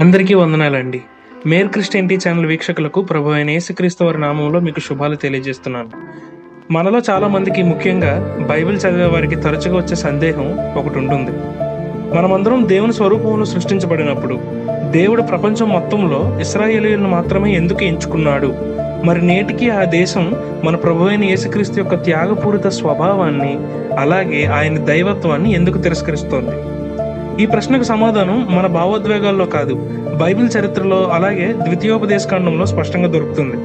అందరికీ వందనాలండి. Meyer క్రిస్టియన్టీ channel వీక్షకులకు ప్రభు అయిన యేసుక్రీస్తు వారి నామంలో మీకు శుభాలు తెలియజేస్తున్నాను. మనలో చాలా మందికి ముఖ్యంగా బైబిల్ చదివే వారికి తరచుగా వచ్చే సందేహం ఒకటి ఉంటుంది. మనమందరం దేవుని స్వరూపమును సృష్టించబడినప్పుడు దేవుడు ప్రపంచం మొత్తంలో ఇస్రాయేలీలను మాత్రమే ఎందుకు ఎంచుకున్నాడు? మరి నేటికి ఆ దేశం మన ప్రభు అయిన యేసుక్రీస్తు యొక్క త్యాగపూరిత స్వభావాన్ని అలాగే ఆయన దైవత్వాన్ని ఎందుకు తిరస్కరిస్తోంది? ఈ ప్రశ్నకు సమాధానం మన భావోద్వేగాల్లో కాదు. బైబిల్ చరిత్రలో అలాగే ద్వితీయోపదేశకాండంలో స్పష్టంగా దొరుకుతుంది.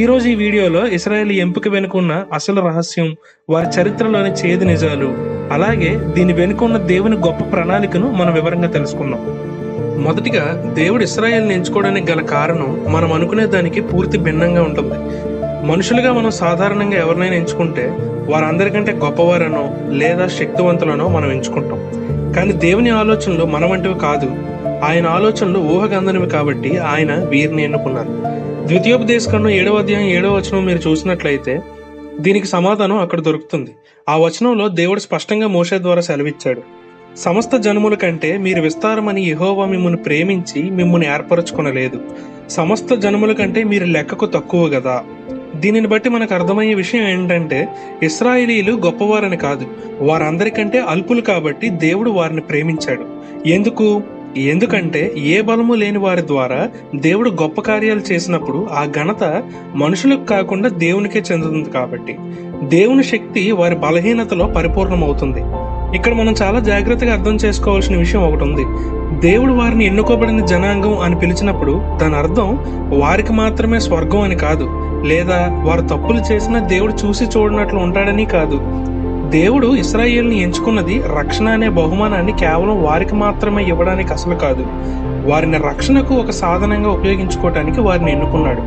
ఈరోజు ఈ వీడియోలో ఇస్రాయేల్ ఎంపిక వెనుకున్న అసలు రహస్యం వారి చరిత్రలోని చేదు నిజాలు అలాగే దీని వెనుకున్న దేవుని గొప్ప ప్రణాళికను మనం వివరంగా తెలుసుకుందాం. మొదటిగా దేవుడు ఇస్రాయేల్ని ఎంచుకోవడానికి గల కారణం మనం అనుకునే దానికి పూర్తి భిన్నంగా ఉంటుంది. మనుషులుగా మనం సాధారణంగా ఎవరినైనా ఎంచుకుంటే వారందరికంటే గొప్పవారనో లేదా శక్తివంతులనో మనం ఎంచుకుంటాం. కానీ దేవుని ఆలోచనలు మన వంటివి కాదు. ఆయన ఆలోచనలు ఊహగందనివి కాబట్టి ఆయన వీరిని ఎన్నుకున్నారు. ద్వితీయోపదేశకంలో ఏడవ అధ్యాయం ఏడవ వచనం మీరు చూసినట్లయితే దీనికి సమాధానం అక్కడ దొరుకుతుంది. ఆ వచనంలో దేవుడు స్పష్టంగా మోషే ద్వారా సెలవిచ్చాడు. సమస్త జనముల కంటే మీరు విస్తారమని యహోవా మిమ్మల్ని ప్రేమించి మిమ్మల్ని ఏర్పరచుకొనలేదు. సమస్త జనముల కంటే మీరు లెక్కకు తక్కువ కదా దీనిని బట్టి మనకు అర్థమయ్యే విషయం ఏంటంటే ఇస్రాయేలీలు గొప్పవారని కాదు. వారందరికంటే అల్పులు కాబట్టి దేవుడు వారిని ప్రేమించాడు. ఎందుకు? ఎందుకంటే ఏ బలము లేని వారి ద్వారా దేవుడు గొప్ప కార్యాలు చేసినప్పుడు ఆ ఘనత మనుషులకు కాకుండా దేవునికే చెందుతుంది కాబట్టి. దేవుని శక్తి వారి బలహీనతలో పరిపూర్ణమవుతుంది. ఇక్కడ మనం చాలా జాగ్రత్తగా అర్థం చేసుకోవాల్సిన విషయం ఒకటి ఉంది. దేవుడు వారిని ఎన్నుకోబడిన జనాంగం అని పిలిచినప్పుడు దాని అర్థం వారికి మాత్రమే స్వర్గం అని కాదు. లేదా వారు తప్పులు చేసినా దేవుడు చూసి చూడనట్లు ఉంటాడని కాదు. దేవుడు ఇస్రాయేల్ని ఎంచుకున్నది రక్షణ అనే బహుమానాన్ని కేవలం వారికి మాత్రమే ఇవ్వడానికి అసలు కాదు. వారిని రక్షణకు ఒక సాధనంగా ఉపయోగించుకోవటానికి వారిని ఎన్నుకున్నాడు.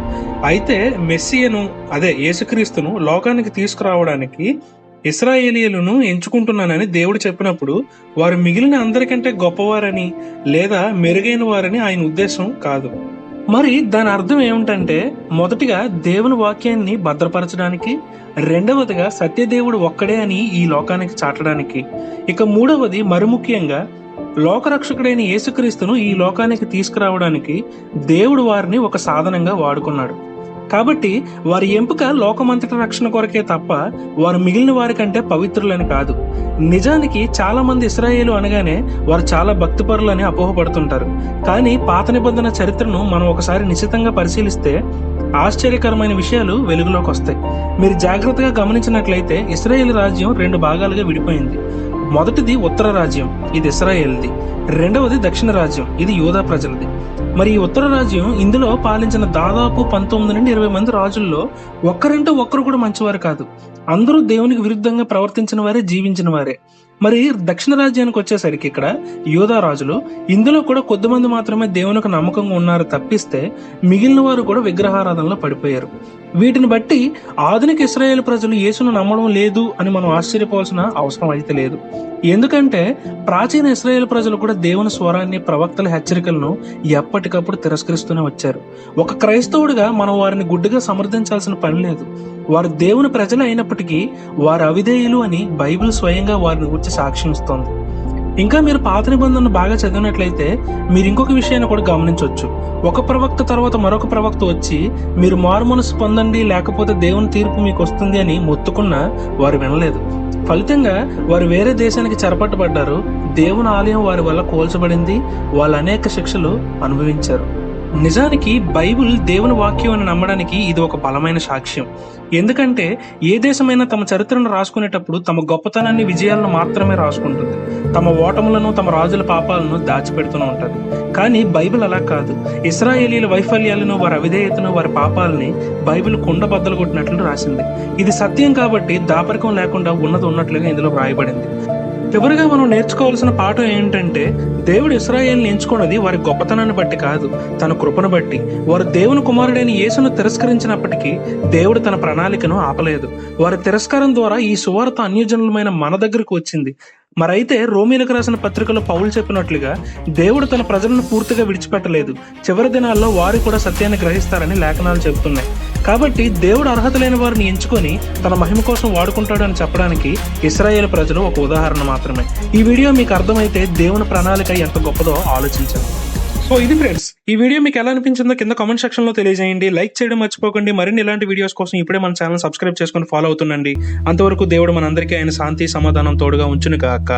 అయితే మెస్సియను అదే యేసుక్రీస్తును లోకానికి తీసుకురావడానికి ఇస్రాయేలీలను ఎంచుకుంటున్నానని దేవుడు చెప్పినప్పుడు వారు మిగిలిన అందరికంటే గొప్పవారని లేదా మెరుగైన వారని ఆయన ఉద్దేశం కాదు. మరి దాని అర్థం ఏమిటంటే మొదటిగా దేవుని వాక్యాన్ని భద్రపరచడానికి రెండవదిగా సత్యదేవుడు ఒక్కడే అని ఈ లోకానికి చాటడానికి. ఇక మూడవది మరి ముఖ్యంగా లోకరక్షకుడైన యేసుక్రీస్తును ఈ లోకానికి తీసుకురావడానికి దేవుడు వారిని ఒక సాధనంగా వాడుకున్నాడు. కాబట్టి వారి ఎంపిక లోకమంతటి రక్షణ కొరకే తప్ప వారు మిగిలిన వారికంటే పవిత్రులని కాదు. నిజానికి చాలా మంది ఇస్రాయేలు అనగానే వారు చాలా భక్తిపరులని అపోహపడుతుంటారు. కానీ పాత నిబంధన చరిత్రను మనం ఒకసారి నిశ్చితంగా పరిశీలిస్తే ఆశ్చర్యకరమైన విషయాలు వెలుగులోకి వస్తాయి. మీరు జాగ్రత్తగా గమనించినట్లయితే ఇస్రాయేల్ రాజ్యం రెండు భాగాలుగా విడిపోయింది. మొదటిది ఉత్తర రాజ్యం ఇది ఇస్రాయేల్ది. రెండవది దక్షిణ రాజ్యం ఇది యూదా ప్రజలది. మరి ఈ ఉత్తర రాజ్యం ఇందులో పాలించిన దాదాపు పంతొమ్మిది నుండి ఇరవై మంది రాజుల్లో ఒక్కరంటే ఒక్కరు కూడా మంచివారు కాదు. అందరూ దేవునికి విరుద్ధంగా ప్రవర్తించిన వారే జీవించిన వారే. మరి దక్షిణ రాజ్యానికి వచ్చేసరికి ఇక్కడ యోధా రాజులు ఇందులో కూడా కొద్దిమంది మాత్రమే దేవునికి నమ్మకంగా ఉన్నారు తప్పిస్తే మిగిలిన వారు కూడా విగ్రహారాధనలో పడిపోయారు. వీటిని బట్టి ఆధునిక ఇస్రాయేల్ ప్రజలు యేసును నమ్మడం లేదు అని మనం ఆశ్చర్యపోవాల్సిన అవసరం అయితే లేదు. ఎందుకంటే ప్రాచీన ఇస్రాయేల్ ప్రజలు కూడా దేవుని స్వరాన్ని ప్రవక్తల హెచ్చరికలను ఎప్పటికప్పుడు తిరస్కరిస్తూనే వచ్చారు. ఒక క్రైస్తవుడిగా మనం వారిని గుడ్డుగా సమర్థించాల్సిన పని లేదు. వారు దేవుని ప్రజలు అయినప్పటికీ వారు అవిధేయులు అని బైబిల్ స్వయంగా వారిని గురించి సాక్ష్యం ఇస్తోంది. ఇంకా మీరు పాత నిబంధనను బాగా చదివినట్లయితే మీరు ఇంకొక విషయాన్ని కూడా గమనించవచ్చు. ఒక ప్రవక్త తర్వాత మరొక ప్రవక్త వచ్చి మీరు మారుమనసు పొందండి లేకపోతే దేవుని తీర్పు మీకు వస్తుంది అని మొత్తుకున్నా వారు వినలేదు. ఫలితంగా వారు వేరే దేశానికి చెరపట్టబడ్డారు. దేవుని ఆలయం వారి వల్ల కోల్చబడింది. వాళ్ళు అనేక శిక్షలు అనుభవించారు. నిజానికి బైబిల్ దేవుని వాక్యం అని నమ్మడానికి ఇది ఒక బలమైన సాక్ష్యం. ఎందుకంటే ఏ దేశమైనా తమ చరిత్రను రాసుకునేటప్పుడు తమ గొప్పతనాన్ని విజయాలను మాత్రమే రాసుకుంటుంది. తమ ఓటములను తమ రాజుల పాపాలను దాచిపెడుతూనే ఉంటుంది కానీ బైబిల్ అలా కాదు. ఇస్రాయేలీల వైఫల్యాలను వారి అవిధేయతను వారి పాపాలని బైబిల్ కుండ బద్దలు కొట్టినట్లు రాసింది. ఇది సత్యం కాబట్టి దాపరికం లేకుండా ఉన్నది ఉన్నట్లుగా ఇందులో వ్రాయబడింది. చివరిగా మనం నేర్చుకోవాల్సిన పాఠం ఏంటంటే దేవుడు ఇస్రాయేల్ని ఎంచుకున్నది వారి గొప్పతనాన్ని బట్టి కాదు తన కృపను బట్టి. వారు దేవుని కుమారుడైన యేసును తిరస్కరించినప్పటికీ దేవుడు తన ప్రణాళికను ఆపలేదు. వారి తిరస్కారం ద్వారా ఈ సువార్త అన్యజనులమైన మన దగ్గరకు వచ్చింది. మరైతే రోమిలకు రాసిన పత్రికలో పౌలు చెప్పినట్లుగా దేవుడు తన ప్రజలను పూర్తిగా విడిచిపెట్టలేదు. చివరి దినాల్లో వారు కూడా సత్యాన్ని గ్రహిస్తారని లేఖనాలు చెబుతున్నాయి. కాబట్టి దేవుడు అర్హత లేని వారిని ఎంచుకొని తన మహిమ కోసం వాడుకుంటాడు అని చెప్పడానికి ఇస్రాయేల్ ప్రజలు ఒక ఉదాహరణ మాత్రమే. ఈ వీడియో మీకు అర్థమైతే దేవుని ప్రణాళిక ఎంత గొప్పదో ఆలోచించండి. సో ఇది ఫ్రెండ్స్ ఈ వీడియో మీకు ఎలా అనిపించిందో కింద కామెంట్ సెక్షన్లో తెలియజేయండి. లైక్ చేయడం మర్చిపోకండి. మరిన్ని ఇలాంటి వీడియోస్ కోసం ఇప్పుడే మన ఛానల్ సబ్స్క్రైబ్ చేసుకొని ఫాలో అవుతుండండి. అంతవరకు దేవుడు మనందరికీ ఆయన శాంతి సమాధానం తోడుగా ఉంచును కాక